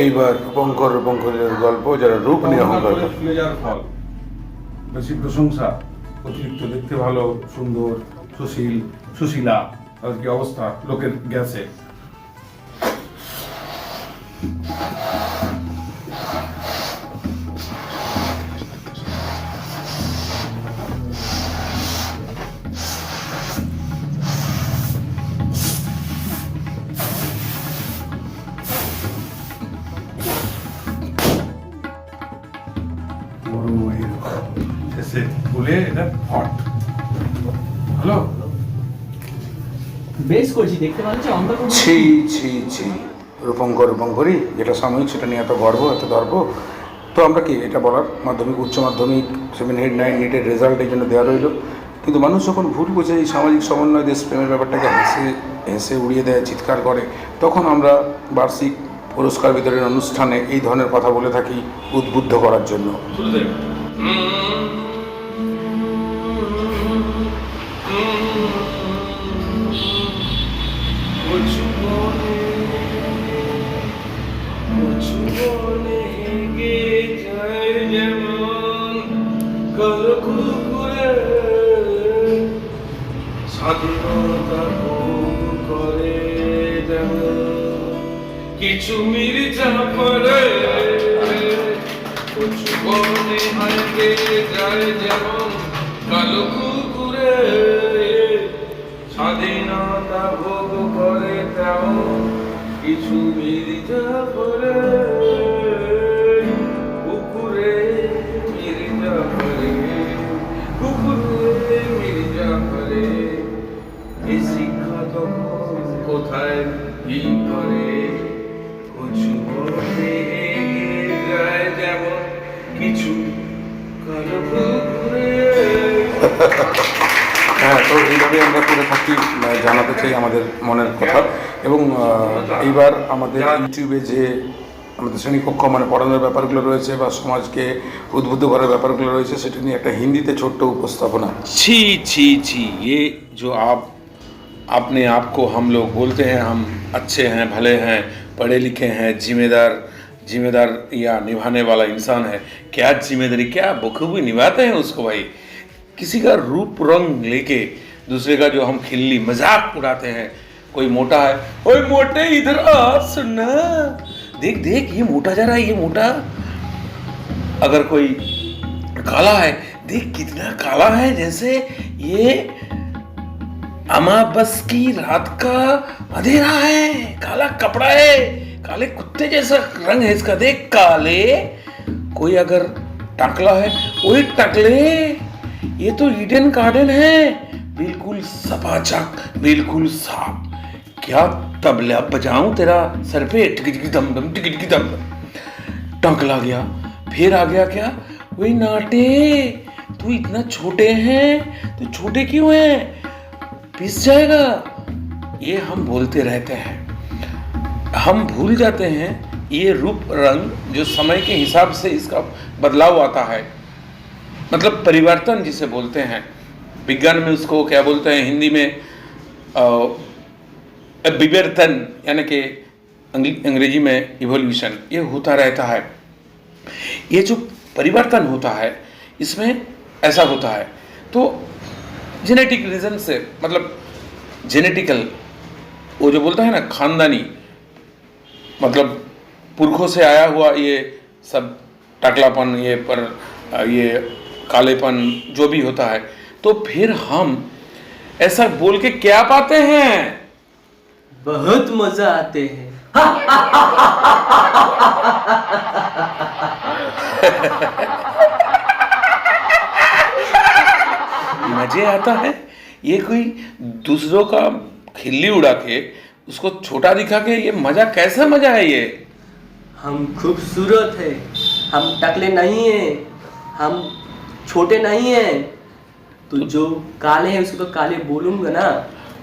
এইবার রূপঙ্কর রূপঙ্করের গল্প যারা রূপ নিয়ে অহংকার করে। ফুলে যাওয়ার ফল। বেশি প্রশংসা অতিরিক্ত দেখতে ভালো সুন্দর সুশীল সুশীলা তাদের কি অবস্থা? লোকের গেছে ফুলে এটা ফট হ্যালো বেশ করছি দেখতে পাচ্ছি ছি ছি ছি। রূপঙ্কর রূপঙ্করী যেটা সাময়িক সেটা নিয়ে এত গর্ব এত গর্ব। তো আমরা কি এটা বলার মাধ্যমিক উচ্চ মাধ্যমিক সেভেন এইট নাইন নিটের রেজাল্ট এই জন্য দেওয়া রইল? কিন্তু মানুষ যখন ভুল বোঝে এই সামাজিক সমন্বয় দেশপ্রেমের ব্যাপারটাকে হেসে হেসে উড়িয়ে দেয় চিৎকার করে তখন আমরা বার্ষিক পুরস্কার বিতরণের অনুষ্ঠানে এই ধরনের কথা বলে থাকি উদ্বুদ্ধ করার জন্য। স্বাধীনতা ভোগ করে কিছু মির্জা করে কিছু বনে হারিয়ে যায় যেমন কালো কুকুরে। স্বাধীনতা ভোগ করে তেমন কিছু মির্জা করে কুকুরে মির্জা হ্যাঁ তো এইভাবে আমরা করে থাকি জানাতে চাই আমাদের মনের কথা। এবং এইবার আমাদের ইউটিউবে যে আমাদের শ্রেণীকক্ষ মানে পড়ানোর ব্যাপারগুলো রয়েছে বা সমাজকে উদ্বুদ্ধ করার ব্যাপারগুলো রয়েছে সেটা নিয়ে একটা হিন্দিতে ছোট্ট উপস্থাপনা। ছি ছি ছি এ যে আপ अपने आप को हम लोग बोलते हैं, हम अच्छे हैं, भले हैं पढ़े लिखे हैं, जिम्मेदार जिम्मेदार या निभाने वाला इंसान है। क्या ज़िम्मेदारी, क्या बखूबी निभाते हैं उसको भाई? किसी का रूप रंग लेके दूसरे का जो हम खिल्ली मज़ाक उड़ाते हैं, कोई मोटा है, ओए मोटे, इधर सुनना देख देख, ये मोटा जा रहा है, ये मोटा। अगर कोई काला है, देख कितना काला है, जैसे ये अमाबस की रात का अंधेरा है, काला कपड़ा है, काले कुत्ते जैसा रंग है इसका, देख काले। कोई अगर टकला है ओए टकले। ये तो ईडन गार्डन है। बिल्कुल सपाचक बिल्कुल साफ़। क्या तबला बजाऊं तेरा सर पे? टिक दम दम टिक दम। टंकला गया, फिर आ गया क्या? वही नाटे। तू इतना छोटे हैं तो छोटे क्यों हैं? पिस जाएगा। ये हम बोलते रहते हैं। हम भूल जाते हैं ये रूप रंग जो समय के हिसाब से इसका बदलाव आता है। मतलब परिवर्तन जिसे बोलते हैं। विज्ञान में उसको क्या बोलते हैं? हिंदी में विवर्तन यानी कि अंग्रेज़ी में इवोल्यूशन ये होता रहता है। ये जो परिवर्तन होता है, इसमें ऐसा होता है। तो जेनेटिक रीजन से मतलब जेनेटिकल वो जो बोलता है ना खानदानी मतलब पुरखों से आया हुआ ये सब टकलापन ये पर ये कालेपन जो भी होता है तो फिर हम ऐसा बोल के क्या पाते हैं? बहुत मज़ा आते हैं। मज़े आता है? ये कोई दूसरों का खिल्ली उड़ा के उसको छोटा दिखा के ये मज़ा कैसा मज़ा है ये? हम खूबसूरत है। हम टकले नहीं है। हम छोटे नहीं है। तो जो काले हैं उसको तो काले बोलूँगा ना।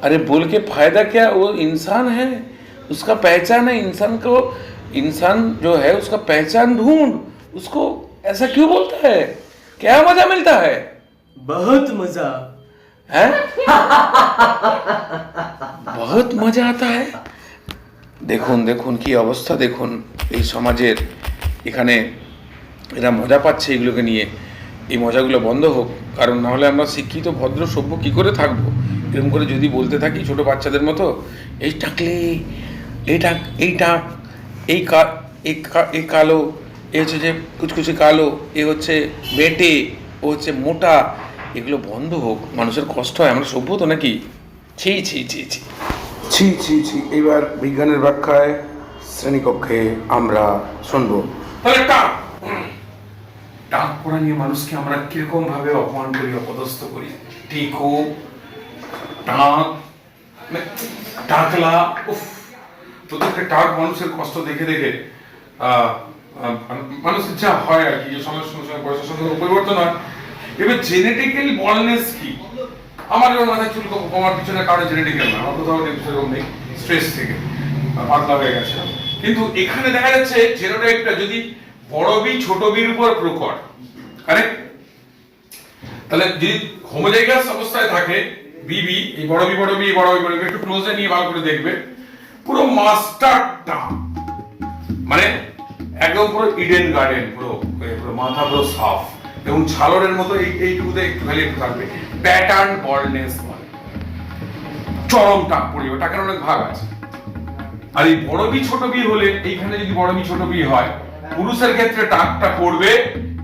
अरे बोल के फ़ायदा क्या? वो इंसान है। उसका पहचान है। इंसान को इंसान जो है उसका पहचान ढूंढ। उसको ऐसा क्यों बोलता है? क्या मज़ा मिलता है? बहुत मजा हैं बहुत मजा आता है দেখুন দেখুন কি অবস্থা দেখুন এই সমাজের এখানে এরা মজা পাচ্ছে এগুলোকে নিয়ে এই মজাগুলো বন্ধ হোক কারণ নাহলে আমরা শিক্ষিত ভদ্র সভ্য কী করে থাকবো এরকম করে যদি বলতে থাকি ছোট বাচ্চাদের মতো এই টাকলে এই টাক এই টাক এই কা এই কা- এই কালো এ হচ্ছে যে কুচকুচে কালো এ হচ্ছে বেটে ও হচ্ছে মোটা এগুলো বন্ধ হোক মানুষের কষ্ট হয় আমরা সভ্য তো নাকি? ছি ছি ছি ছি। ছি ছি ছি। এবার বিজ্ঞানের ব্যাখ্যায় শ্রেণীকক্ষে আমরা শুনব। তাহলে টাক টাক পড়া নিয়ে মানুষকে আমরা কীরকম ভাবে অপমান করি অপদস্থ করি? টিকো টাক মানে টাকলা উফ! প্রত্যেকটা টাক মানুষের কষ্ট দেখে দেখে মানুষের যা হয় আর কি সময়ের সঙ্গে সঙ্গে সঙ্গে সঙ্গে পরিবর্তন হয় এবার জেনেটিক্যাল বলনেস কি? আমার যেমন মাথায় চুল কমার পিছনে কারও জেনেটিক্যাল না, আমার কোথাও সেরকম নেই স্ট্রেস থেকে পাতলা হয়ে গেছে। কিন্তু এখানে দেখা যাচ্ছে জেনোটাইপটা যদি বড় বি, ছোট বির উপর প্রকট কারেক্ট তাহলে যদি হোমোজাইগাস অবস্থায় থাকে বিবি এই বড় বি বড় বি বড় বি বড় বি, একটু ক্লোজে নিয়ে ভালো করে দেখবে, পুরো মাস্টারটা মানে একদম পুরো ইডেন গার্ডেন পুরো পুরো মাথা পুরো সাফ এবং ছালরের মতো এই এইটুকুতে একটু খালি একটু থাকবে প্যাটার্ন বলনেস বলে। চরম টাক পড়বে টাকের অনেক ভাগ আছে। আর এই বড় বি, ছোট বি হলে এইখানে যদি বড় বি, ছোট বি হয়, পুরুষের ক্ষেত্রে টাকটা পড়বে,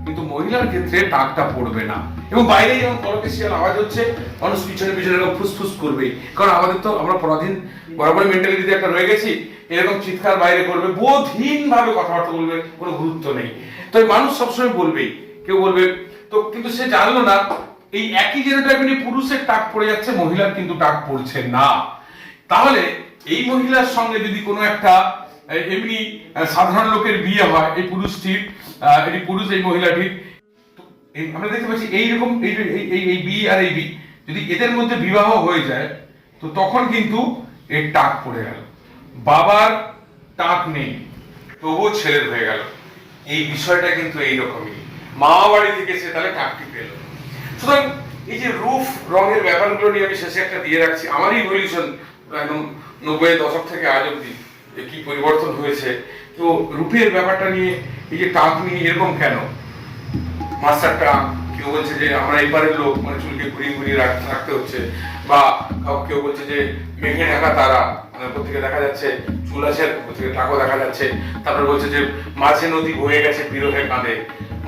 কিন্তু মহিলার ক্ষেত্রে টাকটা পড়বে না। এবং বাইরে যেমন কলকেশিয়াল আওয়াজ হচ্ছে, মানুষ পিছনে পিছনে এরকম ফুসফুস করবে কারণ আমাদের তো আমরা পরাধীন বরাবর মেন্টালিটিতে একটা রয়ে গেছি, এরকম চিৎকার বাইরে করবে বোধহীন ভাবে কথাবার্তা বলবে, কোনো গুরুত্ব নেই। তো মানুষ সবসময় বলবেই কেউ বলবে, তো কিন্তু সে জানলো না, এই একই জেনোটাইপে পুরুষের টাক পড়ে যাচ্ছে, মহিলার কিন্তু টাক পড়ছে না। তাহলে এই মহিলার সঙ্গে যদি কোনো একটা এমনি সাধারণ লোকের বিয়ে হয়, এই পুরুষটির এই পুরুষ, এই মহিলাটির আমরা দেখতে পাচ্ছি এইরকম এই এই এই এই বি আর এই বি, যদি এদের মধ্যে বিবাহ হয়ে যায়, তো তখন কিন্তু এর টাক পড়ে গেল। বাবার টাক নেই, তবুও ছেলের হয়ে গেল। এই বিষয়টা কিন্তু এইরকমই। মা বাড়ি থেকে সে তাহলে টাকটি পেল। সুতরাং এই যে রূপ, রঙের ব্যাপারগুলো নিয়ে আমি শেষে একটা দিয়ে রাখছি। আমারই ইভলিউশন একদম নব্বই দশক থেকে আজ অব্দি কি পরিবর্তন হয়েছে। তো রূপের ব্যাপারটা নিয়ে এই যে টাক নিয়ে এরকম কেন? মাস্টারটা কেউ বলছে যে আমরা এবারের লোক মানে চুলকে ঘুরিয়ে ঘুরিয়ে রাখ- রাখতে হচ্ছে। বা কেউ বলছে যে মেঘে ঢাকা তারা। থেকে দেখা যাচ্ছে চুল আছে টাকও দেখা যাচ্ছে। তারপরে বলছে যে মাঝে নদী বয়ে গেছে বিরহে কাঁদে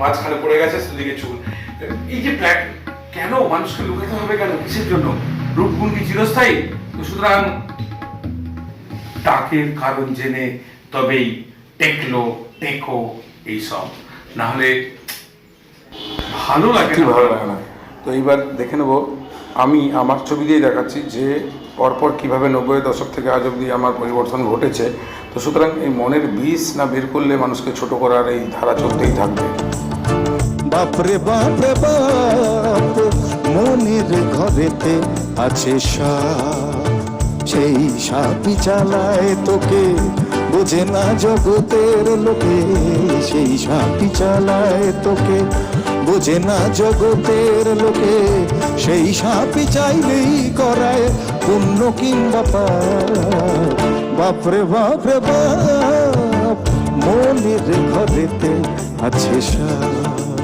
মাঝখানে পড়ে গেছে সেদিকে চুল। এই যে কেন মানুষকে লুকাতে হবে কেন? কিসের জন্য? রূপগুণ কি চিরস্থায়ী? সুতরাং টাকের কারণ জেনে তবেই টেকলো টেকো এইসব। না হলে ভালো লাগে ভালো লাগে না। তো এইবার দেখে নেব আমি আমার ছবি দিয়ে দেখাচ্ছি যে পরপর কীভাবে নব্বই দশক থেকে আজ অবধি আমার পরিবর্তন ঘটেছে, তো সুতরাং এই মনের বিষ না বের করলে মানুষকে ছোট করার এই ধারা চলতেই থাকবে। বাপরে বাপরে, বাপ, মনের ঘরেতে আছে সেই সাপি চালায় তোকে, বোঝে না জগতের লোকে। সেই সাপি চালায় তোকে বোঝে না জগতের লোকে, সেই সাপি চাইলেই করায় পুণ্য কিংবা বাপরে বাপরে, বাপ, মনের ঘরেতে আছে সাপ।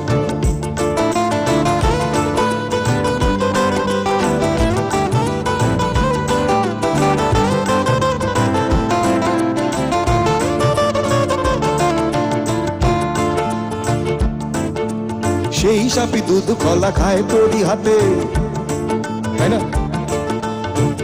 সেই সাপি দুধ কলা খায় তোরই হাতে। তাই না?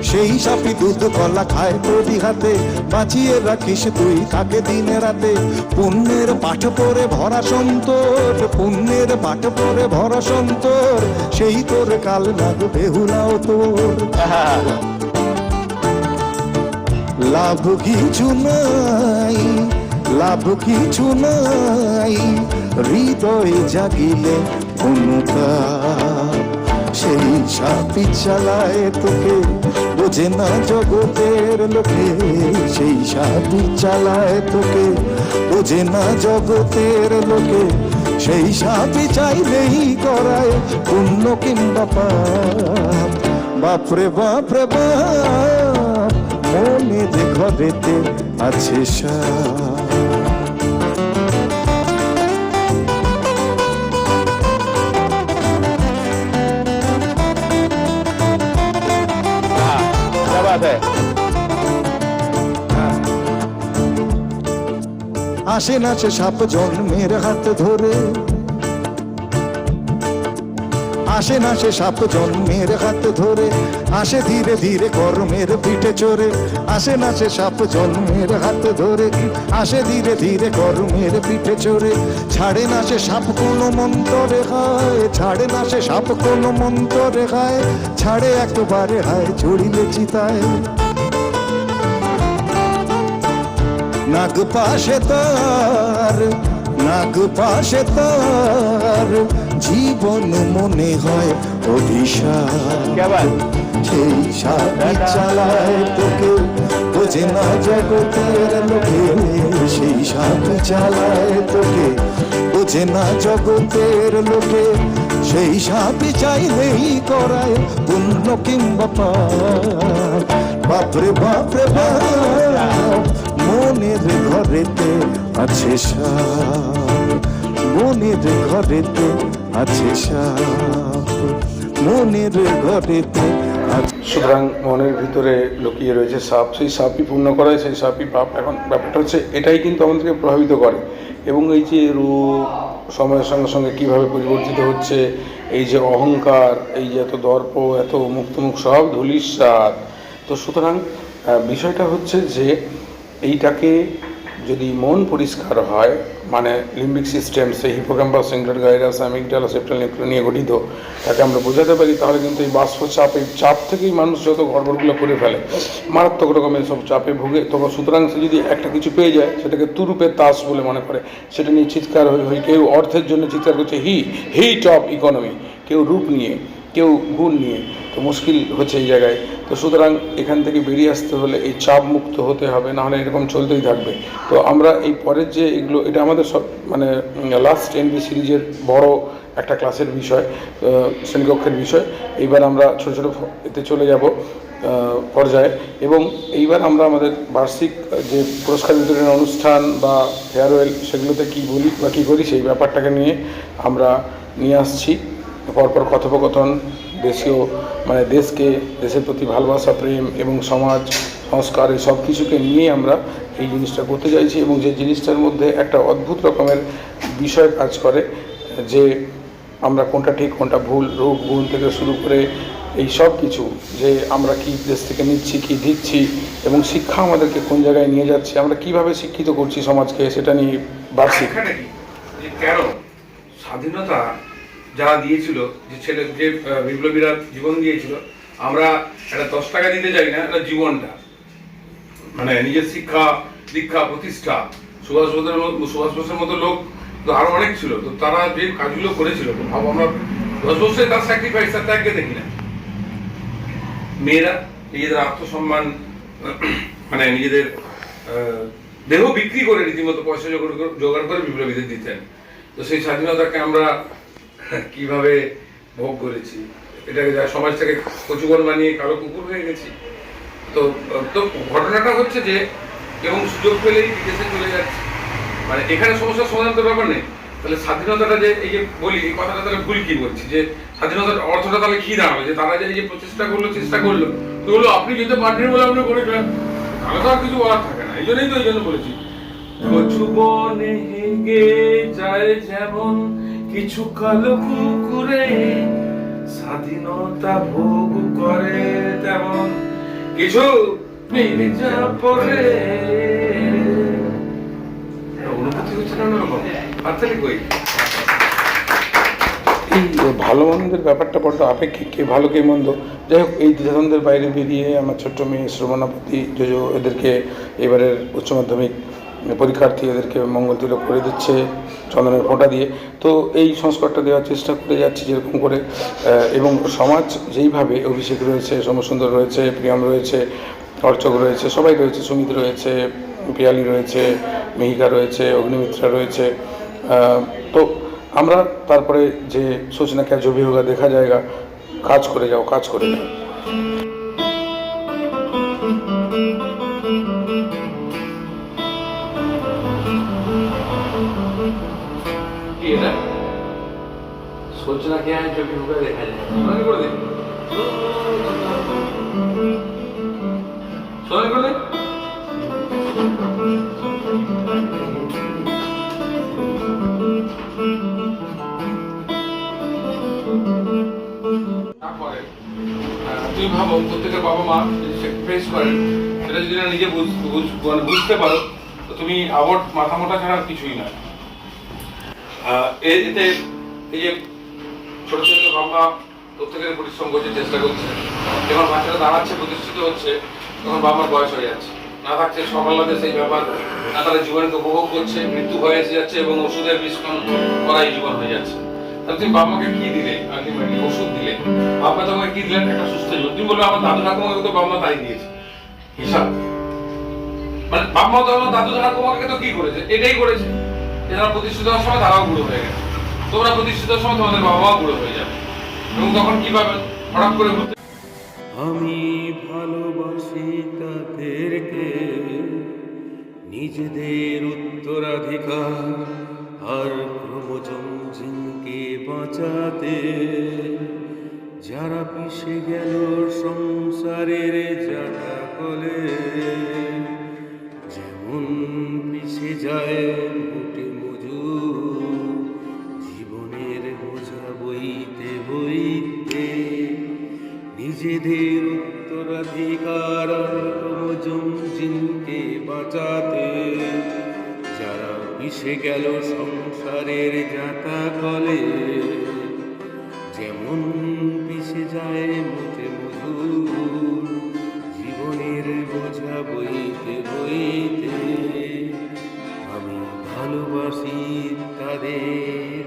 সেই সাপি দুধ কলা খায় তোরই হাতে। বাঁচিয়ে রাখিস তুই তাকে দিনে রাতে। পুণ্যের পাঠ পড়ে ভরা সন্তোর পুণ্যের পাঠ পড়ে ভরা সন্তোর সেই তোর কাল লাগবে হুলাও তোর। লাভ কিছু নাই, লাভ কিছু নাই। হৃদয় জাগিলে অনুতাপ। সেই সাপি চালায় তোকে, বোঝে না জগতের লোকে। সেই সাপি চালায় তোকে, বোঝে না জগতের লোকে। সেই সাপি চাইলেই করায় পুণ্য কিংবা পাপ। বাপরে বাপরে, বাপ মনের ঘরেতে আছে সাপ। আসে নাচে সাপ জন্মের হাত ধরে। আসে নাচে সাপ জন্মের হাত ধরে। আসে ধীরে ধীরে কর্মের পিঠে চড়ে। আসে নাচে সাপ জন্মের হাত ধরে। আসে ধীরে ধীরে কর্মের পিঠে চড়ে। ছাড়ে না সে সাপ কোনো মন্তরে হায়। ছাড়ে না সে সাপ কোনো মন্তরে হায়। ছাড়ে একবারে হায় চড়িলে চিতায়। নাগ পাশে তার, নাগ পাশে তার। জীবন মনে হয় অভিশাপ। সেই সাপি চালায় তোকে বোঝে না জগতের লোকে। সেই সাপি চালায় তোকে বোঝে না জগতের লোকে। সেই সাপি চাইলেই করায় পুণ্য কিংবা বাপরে বাপরে বাপ মনের ঘরেতে আছে সাপ। মনের ঘরেতে আছে মনের ঘরেতে সুতরাং মনের ভিতরে লুকিয়ে রয়েছে সাপ, সেই সাপই পূর্ণ করায় সেই সাপই পাপ। এখন ব্যাপারটা হচ্ছে, এটাই কিন্তু আমাদেরকে প্রভাবিত করে। এবং এই যে রূপ, সময়ের সঙ্গে সঙ্গে কীভাবে পরিবর্তিত হচ্ছে, এই যে অহংকার, এই যে এত দর্প, এত মুক্তমুখ সব ধুলিস্বাদ তো সুতরাং বিষয়টা হচ্ছে যে, এইটাকে যদি মন পরিষ্কার হয় মানে লিম্বিক সিস্টেম সেই hippocampus singular gyrus amygdala septal nuclei নিয়ে গঠিত, তাকে আমরা বোঝাতে পারি, তাহলে কিন্তু এই বাষ্প চাপ এই চাপ থেকেই মানুষ যত গড়বড়গুলো করে ফেলে, মারাত্মক রকমের সব চাপে ভুগে তখন সুতরাং সে যদি একটা কিছু পেয়ে যায়, সেটাকে তুরুপে তাস বলে মনে করে, সেটা নিয়ে চিৎকার হয়ে হয়ে কেউ অর্থের জন্য চিৎকার করছে হি হিট অফ ইকোনমি কেউ রূপ নিয়ে, কেউ গুণ নিয়ে তো মুশকিল হচ্ছে এই জায়গায়। তো সুতরাং এখান থেকে বেরিয়ে আসতে হলে এই চাপ মুক্ত হতে হবে নাহলে এরকম চলতেই থাকবে। তো আমরা এই পরের যে এগুলো, এটা আমাদের সব মানে লাস্ট এনবি সিরিজের বড় একটা ক্লাসের বিষয় শ্রেণীকক্ষের বিষয়। এইবার আমরা ছোটো ছোটো এতে চলে যাব পর্যায়ে। এবং এইবার আমরা আমাদের বার্ষিক, যে পুরস্কার বিতরণের অনুষ্ঠান বা ফেয়ারওয়েল সেগুলোতে কী বলি বা কী করি সেই ব্যাপারটাকে নিয়ে আমরা নিয়ে আসছি। পরপর কথোপকথন দেশীয় মানে দেশকে, দেশের প্রতি ভালোবাসা, প্রেম এবং সমাজ, সংস্কার এই সব কিছুকে নিয়ে আমরা এই জিনিসটা করতে চাইছি এবং যে জিনিসটার মধ্যে একটা অদ্ভুত রকমের বিষয় কাজ করে, যে আমরা কোনটা ঠিক, কোনটা ভুল, রোগ, গুণ থেকে শুরু করে এই সব কিছু, যে আমরা কি দেশ থেকে নিচ্ছি, কি দিচ্ছি এবং শিক্ষা আমাদেরকে কোন জায়গায় নিয়ে যাচ্ছে, আমরা কীভাবে শিক্ষিত করছি সমাজকে, সেটা নিয়ে বার্ষিক। স্বাধীনতা যারা দিয়েছিল, যে ছেলে, যে বিপ্লবীরা জীবন দিয়েছিল, আমরা একটা দশ টাকা দিতে চাই না একটা জীবনটা। মানে নিজের শিক্ষা, দীক্ষা, প্রতিষ্ঠা, সুভাষ বোসের সুভাষ বোসের মতো লোক তো আরও অনেক ছিল, তো তারা যে কাজগুলো করেছিল ভাবো আমরা দশ বছরে তার স্যাক্রিফাইস তার ত্যাগকে দেখি না। মেয়েরা নিজেদের আত্মসম্মান মানে নিজেদের দেহ বিক্রি করে রীতিমতো পয়সা জোগাড় করে বিপ্লবীদের দিতেন। তো সেই স্বাধীনতাকে আমরা কীভাবে ভোগ করেছি? এটাকে যা সমাজটাকে কচুবন বানিয়ে কালো কুকুর হয়ে গেছি। তো তো ঘটনাটা হচ্ছে যে, এবং সুযোগ পেলেই বিদেশে চলে যাচ্ছে। মানে এখানে সমস্যার সমাধান তো ব্যাপার নেই। তাহলে স্বাধীনতাটা যে এই যে বলি, এই কথাটা তাহলে ভুল কি বলছি? যে স্বাধীনতার অর্থটা তাহলে কি দাঁড়াবে? যে তারা যে এই যে প্রচেষ্টা করল, চেষ্টা করল, তো বলল, আপনি যেতে পারেন বলে আপনি করেছিলেন তাহলে তো আর কিছু বলার থাকে না। এই জন্যই তো, এই জন্য বলেছি। কচু বনে হেগে যায় যেমন কিছু কাল কুকুরে স্বাধীনতা ভোগ করে তেমন। কিছু পরে অনুভূতি হচ্ছে না অন্যরকম? হাততালি কই? ভালো মন্দের ব্যাপারটা বড্ড আপেক্ষিক, কে ভালো, কে মন্দ। যাই হোক, এই দ্বিধাদ্বন্দ্বের বাইরে বেরিয়ে আমার ছোট্ট মেয়ে শ্রবণাপতি জোজো এদেরকে এবারের উচ্চ মাধ্যমিক পরীক্ষার্থী এদেরকে মঙ্গল তিলক করে দিচ্ছে, চন্দনের ফোঁটা দিয়ে। তো এই সংস্কারটা দেওয়ার চেষ্টা করে যাচ্ছি যেরকম করে। এবং সমাজ যেইভাবে অভিষেক রয়েছে, সমসুন্দর রয়েছে, প্রিয়ম রয়েছে, অর্চক রয়েছে, সবাই রয়েছে, সুমিত রয়েছে, পিয়ালি রয়েছে, মিহিকা রয়েছে, অগ্নিমিত্রা রয়েছে। তো আমরা তারপরে যে সোচনা ক্যা জবি দেখা জায়গা, কাজ করে যাও, কাজ করে যাও। ছেলা খেয়ে আয় চোখে ঢুকে দেখা যায় করে দে। তুমি ভাবো, প্রত্যেকের বাবা মা ফেস করেন সেটা যদি নিজে মানে বুঝতে পারো, তো তুমি আবার মাথা মোটা ছাড়া কিছুই নয়। এতে এই যে ছোট ছোট বাবা প্রত্যেকের পরিশ্রম করছে, চেষ্টা করছে। যখন বাচ্চারা দাঁড়াচ্ছে প্রতিষ্ঠিত হচ্ছে, তখন বাবার বয়স হয়ে যাচ্ছে। না থাকছে সকালতে সেই ব্যাপার, না তারা জীবনকে উপভোগ করছে, মৃত্যু হয়ে যাচ্ছে এবং ওষুধের বিষণ করাই জীবন হয়ে যাচ্ছে। তাহলে তুমি বাবাকে কি দিলে? আলটিমেটলি ওষুধ দিলে? বাবা তোমাকে কি দিলেন? একটা সুস্থ জীবন। তুমি বলবে, আমার দাদু ঠাকুমাকে তো বাবা তাই দিয়েছে। হিসাব। মানে বাবা তো আমার দাদু ঠাকুমাকে তো কি করেছে? এটাই করেছে। এরা প্রতিষ্ঠিত হওয়ার সময় তারাও বুড়ো হয়ে গেছে। তোমরা প্রতিষ্ঠিত সময় তোমাদের বাবা বুড়ো হয়ে যাবে। এবং তখন কি পাবেন হঠাৎ করে আমি ভালোবাসি তাদেরকে, নিজেদের উত্তরাধিকার আর ক্রমজম জিনকে বাঁচাতে। যারা পিষে গেল সংসারের জাতা কলে যেমন পিছে যায় আমি ভালোবাসি তাদের,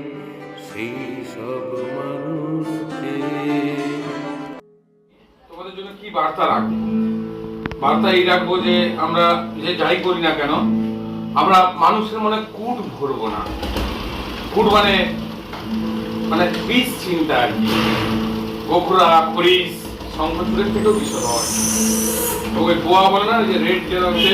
সেই সব মানুষকে। তোমাদের জন্য কি বার্তা রাখব? বার্তা এই রাখব যে আমরা যে যাই করি না কেন, আমরা মানুষের মনে কুট ভরবো না। কুট মানে মানে বিষ চিন্তা আর কি। গোখরা খরিস শঙ্খচূড়ের থেকেও বিষয় হয়। ওই বোয়া বলে না যে রেড যেটা হচ্ছে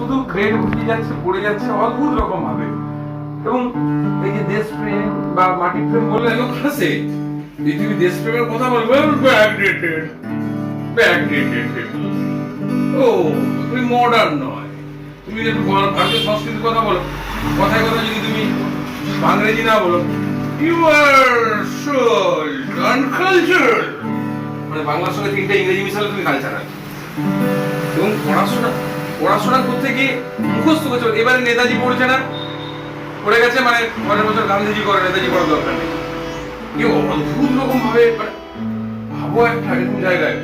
শুধু গ্রেড উঠিয়ে যাচ্ছে, পড়ে যাচ্ছে, অদ্ভুত রকম ভাবে। এবং এই যে দেশপ্রেম বা মাটি প্রেম বললে লোক হাসে যে তুমি দেশপ্রেমের কথা বলবে ব্যাকডেটেড ব্যাকডেটেড ও, তুমি মডার্ন নয়। তুমি বল- ভারতীয় সংস্কৃতির কথা বলো, কথায় কথা যদি তুমি বাংরেজি না বলো ইউ আর সো আনকালচার মানে বাংলার সঙ্গে তিনটা ইংরেজি মিশালে তুমি কালচারাল। এবং পড়াশোনা পড়াশোনা করতে গিয়ে মুখস্থ করছে এবারে নেতাজি পড়ছে না? পড়ে গেছে মানে পরের বছর গান্ধীজি করে, নেতাজি করার দরকার নেই। কি অদ্ভুত রকম ভাবে মানে ভাবো একটা এরকম জায়গায়।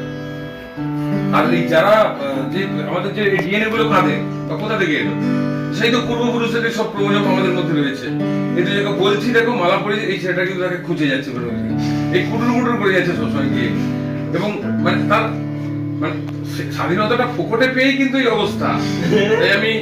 আর এই যারা যে আমাদের যে ডিএনএ গুলো কোথা থেকে এলো? সেই তো পূর্বপুরুষদের সব আমাদের মধ্যে রয়েছে। কিন্তু বলছি, দেখো মালা পড়ে এই ছেলেটা কিন্তু তাকে খুঁজে যাচ্ছে এই কুটুর কুটুর করে যাচ্ছে সবসময় গিয়ে। এবং মানে তার মানে স্বাধীনতাটা ফোকটে পেয়েই কিন্তু এই অবস্থা। আমি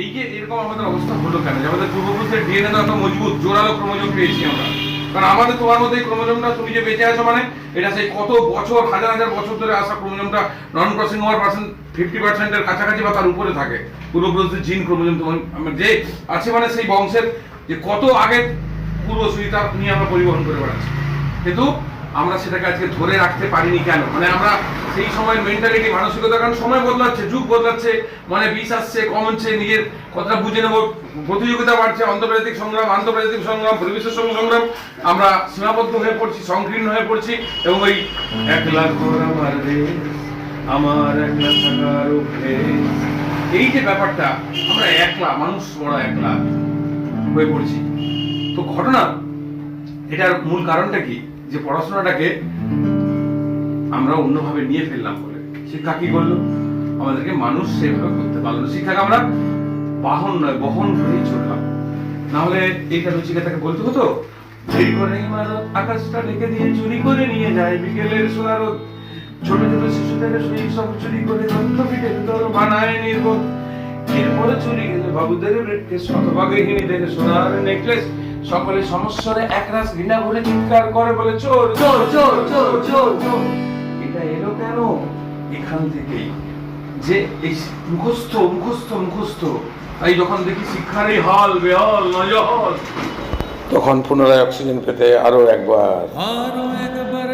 এই যে এরকম আমাদের অবস্থা হলো কেন? আমাদের পূর্বপুরুষের ডিএনএ তো একটা মজবুত, জোরালো ক্রোমোজোম পেয়েছি আমরা। কারণ আমাদের তোমার মধ্যে ক্রোমোজোমটা তুমি যে বেঁচে আছো মানে এটা সেই কত বছর, হাজার হাজার বছর ধরে আসা ক্রোমোজোমটা নন ক্রসিং হওয়ার পার্সেন্ট ফিফটি পার্সেন্টের কাছাকাছি বা তার উপরে থাকে। পূর্বপুরুষদের জিন ক্রোমোজোম তোমার যে আছে মানে সেই বংশের যে কত আগে তার নিয়ে আমরা পরিবহন করে বেড়াচ্ছি। কিন্তু আমরা সেটাকে আজকে ধরে রাখতে পারিনি কেন? মানে আমরা সেই সময়ের মেন্টালিটি মানসিকতা কারণ সময় বদলাচ্ছে যুগ বদলাচ্ছে মানে বিষ আসছে কম হচ্ছে নিজের কথাটা বুঝে নেব প্রতিযোগিতা বাড়ছে আন্তর্জাতিক সংগ্রাম আন্তর্জাতিক সংগ্রাম পরিবেশের সঙ্গে সংগ্রাম আমরা সীমাবদ্ধ হয়ে পড়ছি সংকীর্ণ হয়ে পড়ছি এবং ওই এক লাখ আমার রে আমার একলা থাকার এই যে ব্যাপারটা আমরা একলা মানুষ বড় একলা হয়ে পড়ছি। তো ঘটনা এটার মূল কারণটা কি? যে পড়াশোনাটাকে আমরা অন্যভাবে নিয়ে ফেললাম বলে। শিক্ষা কি করল? আমাদেরকে মানুষ সেভাবে করতে পারল না। শিক্ষাকে আমরা বাহন নয়, বহন করেই চললাম। না হলে এইটা রুচিকাতাকে বলতে হতো দেরি করে ইমারত আকাশটা ঢেকে দিয়ে চুরি করে নিয়ে যায় বিকেলের সোনারত ছোট ছোট শিশু থেকে সব চুরি করে রক্ত পিঠে ভিতর বানায় নির্বোধ। এরপরে চুরি গেলে বাবুদের শতভাগে হিনি দেখে সোনার নেকলেস সকলে সমস্যারে একরাশ ঘৃণা ভরে চিৎকার করে বলে চোর চোর চোর চোর চোর চোর। এটা এলো কেন? এখান থেকেই। যে এই মুখস্থ মুখস্থ মুখস্থ। তাই যখন দেখি শিক্ষার এই হল বেহাল নজহল। তখন পুনরায় অক্সিজেন পেতে আরও একবার। আরও একবার